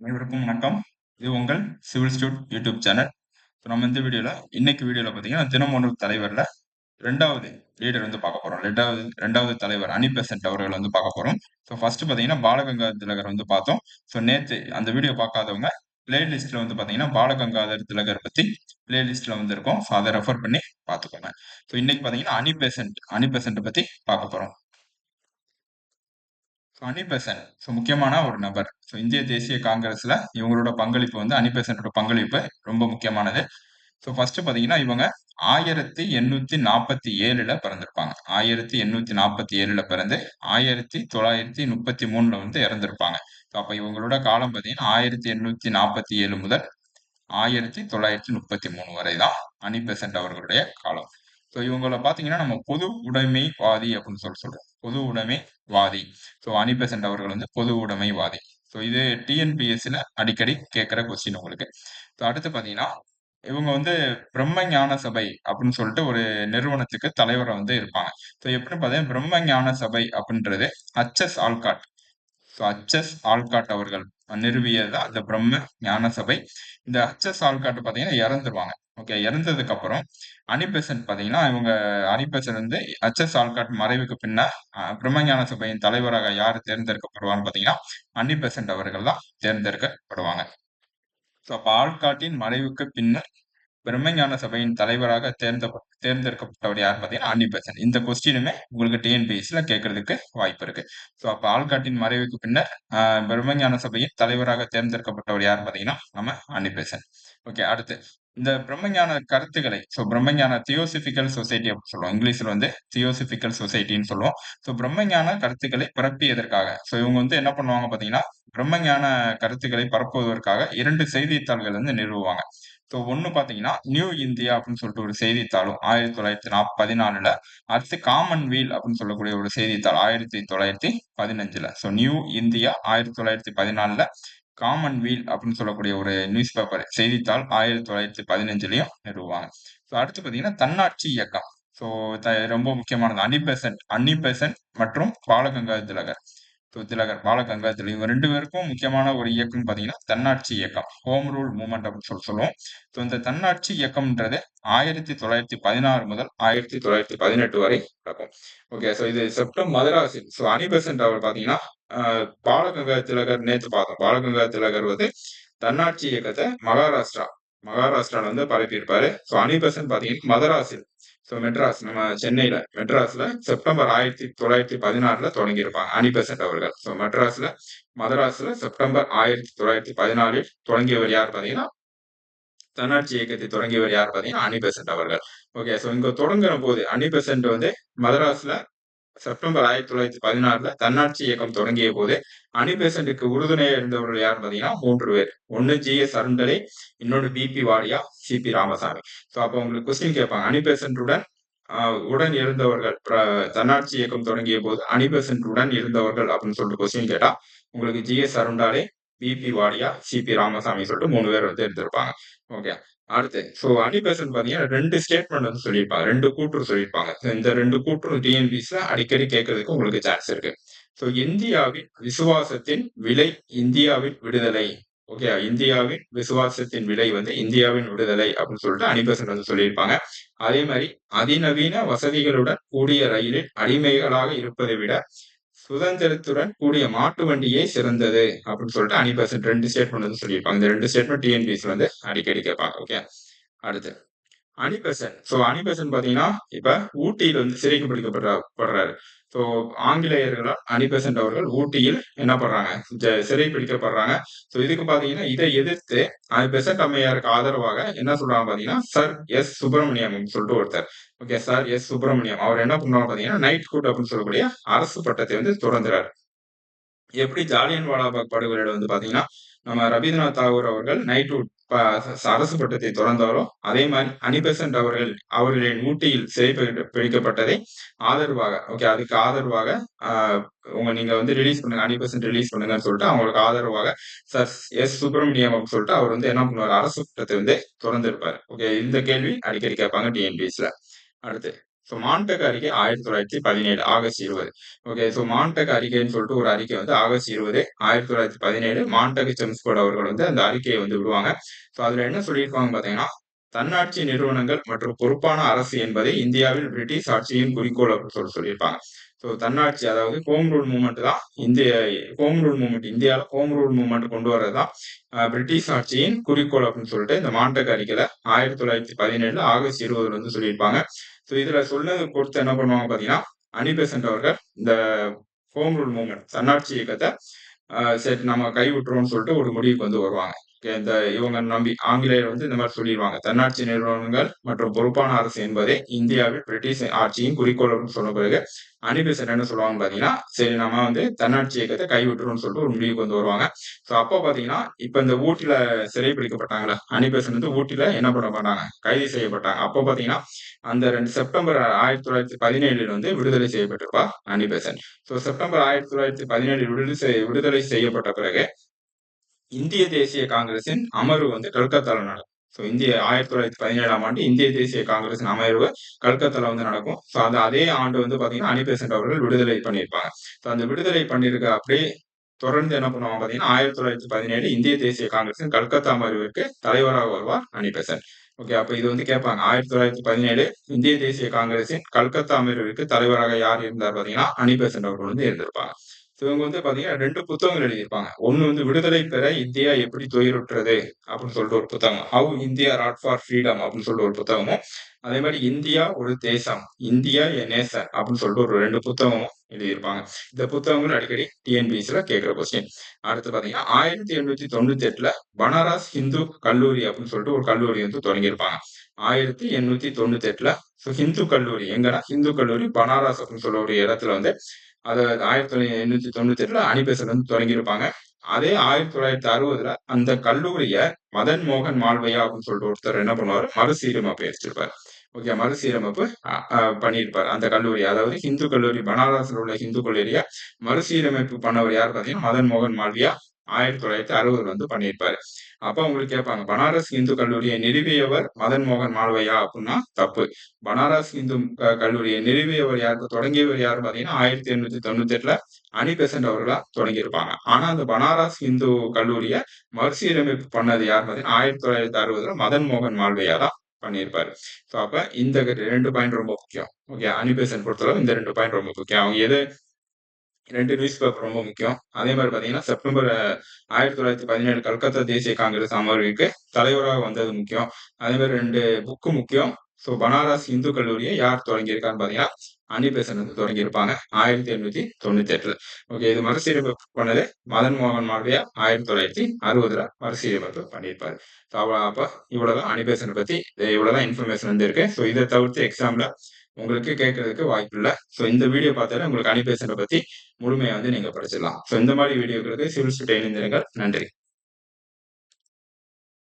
அனைவருக்கும் வணக்கம். இது உங்கள் civil stud YouTube channel. So நம்ம இந்த வீடியோவில் இன்னைக்கு வீடியோவில் பார்த்தீங்கன்னா ஒன்று தலைவரில் ரெண்டாவது லீடர் வந்து பார்க்க போகிறோம் ரெண்டாவது ரெண்டாவது தலைவர் அனி பெசன்ட் அவர்கள் வந்து பார்க்க போகிறோம் ஸோ ஃபர்ஸ்ட் பார்த்தீங்கன்னா பாலகங்காதர் திலகர் வந்து பார்த்தோம். ஸோ நேற்று அந்த வீடியோ பார்க்காதவங்க பிளேலிஸ்ட்டில் வந்து பார்த்தீங்கன்னா பாலகங்காதர் திலகர் பற்றி பிளேலிஸ்ட்டில் வந்து இருக்கும். ஸோ அதை ரெஃபர் பண்ணி பார்த்துக்கோங்க. ஸோ இன்னைக்கு பார்த்தீங்கன்னா அனி பெசன்ட் அனி பற்றி பார்க்க போகிறோம் ஸோ அனிபெசன்ட் ஸோ முக்கியமான ஒரு நபர். ஸோ இந்திய தேசிய காங்கிரஸ்ல இவங்களோட பங்களிப்பு வந்து அனிபெசன்டோட பங்களிப்பு ரொம்ப முக்கியமானது. ஸோ ஃபர்ஸ்ட் பார்த்தீங்கன்னா இவங்க ஆயிரத்தி எண்ணூத்தி நாற்பத்தி ஏழுல பிறந்திருப்பாங்க. ஆயிரத்தி எண்ணூத்தி நாற்பத்தி ஏழுல பிறந்து ஆயிரத்தி தொள்ளாயிரத்தி முப்பத்தி மூணுல வந்து இறந்திருப்பாங்க. ஸோ அப்போ இவங்களோட காலம் பார்த்தீங்கன்னா ஆயிரத்தி எண்ணூத்தி நாற்பத்தி ஏழு முதல் ஆயிரத்தி தொள்ளாயிரத்தி முப்பத்தி மூணு வரை தான் அனிபெசன்ட் அவர்களுடைய காலம். ஸோ இவங்கள பார்த்தீங்கன்னா நம்ம பொது உடைமைவாதி அப்படின்னு சொல்லி சொல்றோம். பொது உடைமைவாதி ஸோ அனிபெசன்ட் அவர்கள் வந்து பொது உடைமைவாதி ஸோ இது டிஎன்பிஎஸ்சியில் அடிக்கடி கேட்குற கொஸ்டின் உங்களுக்கு. ஸோ அடுத்து பார்த்தீங்கன்னா இவங்க வந்து பிரம்ம ஞான சபை அப்படின்னு சொல்லிட்டு ஒரு நிறுவனத்துக்கு தலைவரை வந்து இருப்பாங்க. ஸோ எப்படின்னு பார்த்தீங்கன்னா பிரம்ம ஞான சபை அப்படின்றது H S Olcott so H S Olcott அவர்கள் நிறுவியது அந்த பிரம்ம ஞான சபை. இந்த ஹச்எஸ் ஆல்காட் பார்த்தீங்கன்னா இறந்துருவாங்க. ஓகே இறந்ததுக்கு அப்புறம் அனிபெசன்ட் பார்த்தீங்கன்னா இவங்க அனிபெசன்ட் வந்து ஹச்எஸ் ஆல்காட் மறைவுக்கு பின்னர் பிரம்மஞான சபையின் தலைவராக யார் தேர்ந்தெடுக்கப்படுவான்னு பார்த்தீங்கன்னா அனிபெசன்ட் அவர்கள் தான் தேர்ந்தெடுக்கப்படுவாங்க. ஸோ அப்போ ஆல்காட்டின் மறைவுக்கு பின்னர் பிரம்மஞான சபையின் தலைவராக தேர்ந்த தேர்ந்தெடுக்கப்பட்டவர் யார் பார்த்தீங்கன்னா அன்னிபெசன் இந்த கொஸ்டினுமே உங்களுக்கு டிஎன்பிஎஸ்சில கேட்கறதுக்கு வாய்ப்பு இருக்கு. ஸோ அப்போ ஆள்காட்டின் மறைவுக்கு பின்னர் பிரம்மஞான சபையின் தலைவராக தேர்ந்தெடுக்கப்பட்டவர் யார் பார்த்தீங்கன்னா நம்ம அன்னிபெசன் ஓகே அடுத்து. இந்த பிரம்மஞான கருத்துக்களை ஸோ பிரம்மஞான தியோசிபிக்கல் சொசைட்டி அப்படின்னு சொல்லுவோம். இங்கிலீஷ்ல வந்து தியோசிபிக்கல் சொசைட்டின்னு சொல்லுவோம். ஸோ பிரம்மஞான கருத்துக்களை பரப்பியதற்காக ஸோ இவங்க வந்து என்ன பண்ணுவாங்க பார்த்தீங்கன்னா பிரம்மஞான கருத்துக்களை பரப்புவதற்காக இரண்டு செய்தித்தாள்கள் வந்து நிறுவுவாங்க. ஸோ ஒன்று பார்த்தீங்கன்னா நியூ இந்தியா அப்படின்னு சொல்லிட்டு ஒரு செய்தித்தாளும் ஆயிரத்தி தொள்ளாயிரத்தி நாப் பதினாலுல அடுத்து காமன்வீல் அப்படின்னு சொல்லக்கூடிய ஒரு செய்தித்தாள் ஆயிரத்தி தொள்ளாயிரத்தி பதினஞ்சுல. ஸோ நியூ இந்தியா ஆயிரத்தி தொள்ளாயிரத்தி பதினாலுல காமன் வீல் அப்படின்னு சொல்லக்கூடிய ஒரு நியூஸ் பேப்பர் செய்தித்தாள் ஆயிரத்தி தொள்ளாயிரத்தி பதினஞ்சுலயும் நிறுவாங்க ஸோ அடுத்து பார்த்தீங்கன்னா தன்னாட்சி இயக்கம். ஸோ ரொம்ப முக்கியமானது. அனிபெசன்ட் அன்னிபெசன்ட் மற்றும் பாலகங்காதர் திலகர். ஸோ திலகர் பாலகங்காதர் இவங்க ரெண்டு பேருக்கும் முக்கியமான ஒரு இயக்கம் பார்த்தீங்கன்னா தன்னாட்சி இயக்கம் ஹோம் ரூல் மூமெண்ட் அப்படின்னு சொல்லி சொல்லுவோம். ஸோ இந்த தன்னாட்சி இயக்கம்ன்றது ஆயிரத்தி தொள்ளாயிரத்தி பதினாறு முதல் ஆயிரத்தி தொள்ளாயிரத்தி பதினெட்டு வரை நடக்கும். ஓகே ஸோ இது செப்டம்பர் மதராசி. ஸோ அனிபெசன்ட் அவர் பார்த்தீங்கன்னா பாலகங்கா திலகர் நேற்று பார்த்தோம். பாலகங்கா திலகர் வந்து தன்னாட்சி இயக்கத்தை மகாராஷ்டிரா மகாராஷ்டிரால வந்து பரப்பியிருப்பாரு. ஸோ அனிபெசன்ட் பார்த்தீங்கன்னா மதராசில். ஸோ மெட்ராஸ் நம்ம சென்னையில மெட்ராஸ்ல செப்டம்பர் ஆயிரத்தி தொள்ளாயிரத்தி பதினாறுல தொடங்கியிருப்பாங்க அனிபெசன்ட் அவர்கள். ஸோ மெட்ராஸ்ல மதராஸ்ல செப்டம்பர் ஆயிரத்தி தொள்ளாயிரத்தி பதினாலில் தொடங்கியவர் யார் பார்த்தீங்கன்னா தன்னாட்சி இயக்கத்தை தொடங்கியவர் யார் பார்த்தீங்கன்னா அனிபெசன்ட் அவர்கள். ஓகே ஸோ இங்க தொடங்குற போது அனிபெசன்ட் வந்து மதராஸ்ல செப்டம்பர் ஆயிரத்தி தொள்ளாயிரத்தி பதினாறுல தன்னாட்சி இயக்கம் தொடங்கிய போது அனிபெசன்ட்டுக்கு உறுதுணையா இருந்தவர்கள் யார் பார்த்தீங்கன்னா மூன்று பேர். ஒன்னு ஜி எஸ் அருண்டலை இன்னொன்று B P Wadia C P Ramaswamy. So அப்போ உங்களுக்கு கொஸ்டின் கேட்பாங்க. அனிபெசன்ட்டுடன் உடன் இருந்தவர்கள் தன்னாட்சி இயக்கம் தொடங்கிய போது அனிபெசன்ட் உடன் இருந்தவர்கள் அப்படின்னு சொல்லிட்டு கொஸ்டின் கேட்டா உங்களுக்கு G S Arundale B P Wadia C P Ramaswamy சொல்லிட்டு மூணு பேர் வந்து இருந்திருப்பாங்க. ஓகே அடுத்து ஸோ அடிபேசன் பார்த்தீங்கன்னா ரெண்டு ஸ்டேட்மெண்ட் வந்து சொல்லியிருப்பாங்க ரெண்டு கூற்று சொல்லியிருப்பாங்க. இந்த ரெண்டு கூற்று டிஎன்பிஸில் அடிக்கடி கேட்கறதுக்கு உங்களுக்கு சான்ஸ் இருக்கு. ஸோ இந்தியாவின் விசுவாசத்தின் விலை இந்தியாவின் விடுதலை. ஓகே இந்தியாவின் விசுவாசத்தின் விலை வந்து இந்தியாவின் விடுதலை அப்படின்னு சொல்லிட்டு அனிபசன் வந்து சொல்லியிருப்பாங்க. அதே மாதிரி அதிநவீன வசதிகளுடன் கூடிய ரயிலில் அடிமைகளாக இருப்பதை விட சுதந்திரத்துடன் கூடிய மாட்டு வண்டியே சிறந்தது அப்படின்னு சொல்லிட்டு அனிபெசன்ட் ரெண்டு ஸ்டேட்மெண்ட் வந்து சொல்லியிருப்பாங்க. இந்த ரெண்டு ஸ்டேட்மெண்ட் டிஎன்பிஎஸ் வந்து அடிக்கடி கேட்பாங்க ஓகே அடுத்து. அனிபெசன் ஸோ அனிபெசன் பார்த்தீங்கன்னா இப்ப ஊட்டியில் வந்து சிறைக்கு பிடிக்கப்படுறாரு ஸோ ஆங்கிலேயர்களால் அனிபெசன்ட் அவர்கள் ஊட்டியில் என்ன பண்றாங்க? சிறை பிடிக்கப்படுறாங்க ஸோ இதுக்கு பார்த்தீங்கன்னா இதை எதிர்த்து பெசன்ட் அம்மையாருக்கு ஆதரவாக என்ன சொல்றாங்க பார்த்தீங்கன்னா சர் எஸ் சுப்பிரமணியம் சொல்லிட்டு ஒருத்தர். Okay sir S Subramaniam. அவர் என்ன பண்ணுவாங்க பார்த்தீங்கன்னா நைட் கூட் அப்படின்னு சொல்லக்கூடிய அரசு பட்டத்தை வந்து துறந்துறாரு. எப்படி ஜாலியன் வாலாபாக் படுகொலையில வந்து பாத்தீங்கன்னா நம்ம ரவீந்திரநாத் தாகூர் அவர்கள் நைட்வுட் அரசு பட்டத்தை துறந்தாரோ அதே மாதிரி அனிபெசன்ட் அவர்கள் அவர்களின் ஊட்டியில் சிறை பிடிக்கப்பட்டதை ஆதரவாக ஓகே அதுக்கு ஆதரவாக உங்க நீங்க வந்து ரிலீஸ் பண்ணுங்க அனிபெசன்ட் ரிலீஸ் பண்ணுங்கன்னு சொல்லிட்டு அவங்களுக்கு ஆதரவாக சார் எஸ். சுப்பிரமணியம் அப்படின்னு சொல்லிட்டு அவர் வந்து என்ன பண்ணுவார் அரசு பட்டத்தை வந்து திறந்திருப்பாரு. ஓகே இந்த கேள்வி அடிக்கடி கேட்பாங்க டிஎன்பிஎஸ்ல அடுத்து ஸோ மாண்டக் அறிக்கை ஆயிரத்தி தொள்ளாயிரத்தி பதினேழு ஆகஸ்ட் இருபது. ஓகே ஸோ மாண்டக் அறிக்கைன்னு சொல்லிட்டு ஒரு அறிக்கை வந்து ஆகஸ்ட் இருபது ஆயிரத்தி தொள்ளாயிரத்தி பதினேழு. மாண்டக் செம்ஸ்கோட் அவர்கள் வந்து அந்த அறிக்கையை வந்து விடுவாங்க. ஸோ அதுல என்ன சொல்லியிருப்பாங்க பார்த்தீங்கன்னா தன்னாட்சி நிறுவனங்கள் மற்றும் பொறுப்பான அரசு என்பதை இந்தியாவில் பிரிட்டிஷ் ஆட்சியின் குறிக்கோள் அப்படின்னு சொல்லி சொல்லியிருப்பாங்க. ஸோ தன்னாட்சி அதாவது ஹோம் ரூல் மூமெண்ட் தான் இந்திய ஹோம் ரூல் மூமெண்ட் இந்தியாவில் ஹோம் ரூல் மூமெண்ட் கொண்டு வர்றது தான் பிரிட்டிஷ் ஆட்சியின் குறிக்கோள் அப்படின்னு சொல்லிட்டு இந்த மாண்டக் அறிக்கையில் ஆயிரத்தி தொள்ளாயிரத்தி பதினேழுல ஆகஸ்ட் இருபதுல வந்து சொல்லியிருப்பாங்க. ஸோ இதுல சொன்னது பொறுத்து என்ன பண்ணுவாங்க பாத்தீங்கன்னா அனிபெசன்ட் அவர்கள் இந்த ஹோம் ரூல் மூவ்மெண்ட் தன்னாட்சி இயக்கத்தை சரி நம்ம கைவிட்டுறோம்னு சொல்லிட்டு ஒரு முடிவுக்கு வந்து வருவாங்க. இந்த இவங்க நம்பி ஆங்கிலேயர் வந்து இந்த மாதிரி சொல்லிடுவாங்க தன்னாட்சி நிறுவனங்கள் மற்றும் பொறுப்பான அரசு என்பதே இந்தியாவில் பிரிட்டிஷ் ஆட்சியின் குறிக்கோள் சொன்ன பிறகு அனிபெசன் என்ன சொல்லுவாங்க பாத்தீங்கன்னா சரி நம்ம வந்து தன்னாட்சி இயக்கத்தை கைவிட்டுரும்னு சொல்லிட்டு ஒரு முடிவுக்கு வந்து வருவாங்க. ஸோ அப்போ பாத்தீங்கன்னா இப்ப இந்த ஊட்டில சிறைப்பிடிக்கப்பட்டாங்களா அனிபெசன் வந்து ஊட்டில என்ன பண்ண மாட்டாங்க? கைது செய்யப்பட்டாங்க. அப்போ பாத்தீங்கன்னா அந்த ரெண்டு செப்டம்பர் ஆயிரத்தி தொள்ளாயிரத்தி பதினேழுல வந்து விடுதலை செய்யப்பட்டிருப்பா அணிபெசன் ஸோ செப்டம்பர் ஆயிரத்தி தொள்ளாயிரத்தி பதினேழு விடுதலை விடுதலை செய்யப்பட்ட பிறகு இந்திய தேசிய காங்கிரசின் அமர்வு வந்து கல்கத்தால நடக்கும். ஸோ இந்திய ஆயிரத்தி தொள்ளாயிரத்தி பதினேழாம் ஆண்டு இந்திய தேசிய காங்கிரசின் அமர்வு கல்கத்தால வந்து நடக்கும். ஸோ அந்த அதே ஆண்டு வந்து பாத்தீங்கன்னா அனிபெசன்ட் அவர்கள் விடுதலை பண்ணியிருப்பாங்க. ஸோ அந்த விடுதலை பண்ணியிருக்க அப்படியே தொடர்ந்து என்ன பண்ணுவாங்க பாத்தீங்கன்னா ஆயிரத்தி தொள்ளாயிரத்தி பதினேழு இந்திய தேசிய காங்கிரசின் கல்கத்தா அமர்விற்கு தலைவராக வருவார் அனிபெசன்ட் ஓகே அப்ப இது வந்து கேட்பாங்க ஆயிரத்தி தொள்ளாயிரத்தி பதினேழு இந்திய தேசிய காங்கிரசின் கல்கத்தா அமர்விற்கு தலைவராக யார் இருந்தார் பாத்தீங்கன்னா அனிபெசன்ட் அவர்கள் வந்து இருந்திருப்பாங்க. இவங்க வந்து பாத்தீங்கன்னா ரெண்டு புத்தகங்கள் எழுதியிருப்பாங்க. ஒண்ணு வந்து விடுதலை பெற இந்தியா எப்படி துயருட்டுறது அப்படின்னு சொல்லிட்டு ஒரு புத்தகம். How India wrought for freedom அப்படின்னு சொல்லிட்டு ஒரு புத்தகமும் அதே மாதிரி இந்தியா ஒரு தேசம். இந்தியா எ நேசன் அப்படின்னு சொல்லிட்டு ஒரு ரெண்டு புத்தகமும் எழுதியிருப்பாங்க. இந்த புத்தகங்கள் அடிக்கடி டிஎன்பிஎஸ்ல கேட்கிற கொஸ்டின் அடுத்து பாத்தீங்கன்னா ஆயிரத்தி எண்ணூத்தி தொண்ணூத்தி எட்டுல பனாரஸ் ஹிந்து கல்லூரி அப்படின்னு சொல்லிட்டு ஒரு கல்லூரி வந்து தொடங்கியிருப்பாங்க. ஆயிரத்தி எண்ணூத்தி தொண்ணூத்தி எட்டுல ஹிந்து கல்லூரி. எங்கன்னா ஹிந்து கல்லூரி பனாரஸ் அப்படின்னு சொல்ல ஒரு இடத்துல வந்து அதை ஆயிரத்தி தொள்ளாயிரத்தி எண்ணூத்தி தொண்ணூத்தி எட்டுல அணிபேசல் வந்து தொடங்கியிருப்பாங்க. அதே ஆயிரத்தி தொள்ளாயிரத்தி அறுபதுல அந்த கல்லூரிய மதன் மோகன் மால்வையா அப்படின்னு சொல்லிட்டு ஒருத்தர் என்ன பண்ணுவார்? மறுசீரமைப்பு ஏற்றிருப்பார் ஓகே மறுசீரமைப்பு பண்ணியிருப்பார். அந்த கல்லூரி அதாவது ஹிந்து கல்லூரி பனாரஸில் உள்ள ஹிந்து கல்லூரியா மறுசீரமைப்பு பண்ணவர் யார் பார்த்தீங்கன்னா மதன் மோகன் மால்வியா ஆயிரத்தி தொள்ளாயிரத்தி அறுபதுல வந்து பண்ணியிருப்பாரு. அப்ப உங்களுக்கு கேட்பாங்க பனாரஸ் இந்து கல்லூரியை நிறுவியவர் மதன் மோகன் மால்வையா? அப்படின்னா தப்பு. பனாரஸ் இந்து கல்லூரியை நிறுவியவர் யாருக்கு தொடங்கியவர் யாரு பாத்தீங்கன்னா ஆயிரத்தி எண்ணூத்தி தொண்ணூத்தி எட்டுல அனிபெசன்ட் அவர்களா தொடங்கியிருப்பாங்க. ஆனா அந்த பனாரஸ் இந்து கல்லூரியை மறுசீரமைப்பு பண்ணது யார் பாத்தீங்கன்னா ஆயிரத்தி தொள்ளாயிரத்தி அறுபதுல மதன் மோகன் மால்வையா தான். பண்ணியிருப்பாரு. ஸோ அப்ப இந்த ரெண்டு பாயிண்ட் ரொம்ப முக்கியம். ஓகே அனிபேசன் பொறுத்தளவு இந்த ரெண்டு பாயிண்ட் ரொம்ப முக்கியம். அவங்க எது? ரெண்டு நியூஸ் பேப்பர் ரொம்ப முக்கியம். அதே மாதிரி பாத்தீங்கன்னா செப்டம்பர் ஆயிரத்தி தொள்ளாயிரத்தி பதினேழு கல்கத்தா தேசிய காங்கிரஸ் அமர்வுக்கு தலைவராக வந்தது முக்கியம். அதே மாதிரி ரெண்டு புக்கு முக்கியம். ஸோ பனாரஸ் இந்து கல்லூரியை யார் தொடங்கியிருக்கான்னு பாத்தீங்கன்னா அனிபேசன் வந்து தொடங்கியிருப்பாங்க. ஆயிரத்தி எண்ணூத்தி தொண்ணூத்தி எட்டுல ஓகே இது மறுசீரமைப்பு பண்ணது மதன் மோகன் மால்வியா ஆயிரத்தி தொள்ளாயிரத்தி அறுபதுல மறுசீரமைப்பு பண்ணியிருப்பாரு. அப்ப இவ்வளவுதான் அனிபேசனை பத்தி இவ்வளவுதான் இன்ஃபர்மேஷன் வந்து இருக்கு. ஸோ இதை தவிர்த்து எக்ஸாம்ல உங்களுக்கு கேட்கறதுக்கு வாய்ப்பு இல்லை. ஸோ இந்த வீடியோ பார்த்தாலே உங்களுக்கு அனிபேசனை பத்தி முழுமையை வந்து நீங்க படிச்சிடலாம். ஸோ இந்த மாதிரி வீடியோக்களுக்கு சிவில் சுட்டை இணைந்திருங்கள். நன்றி.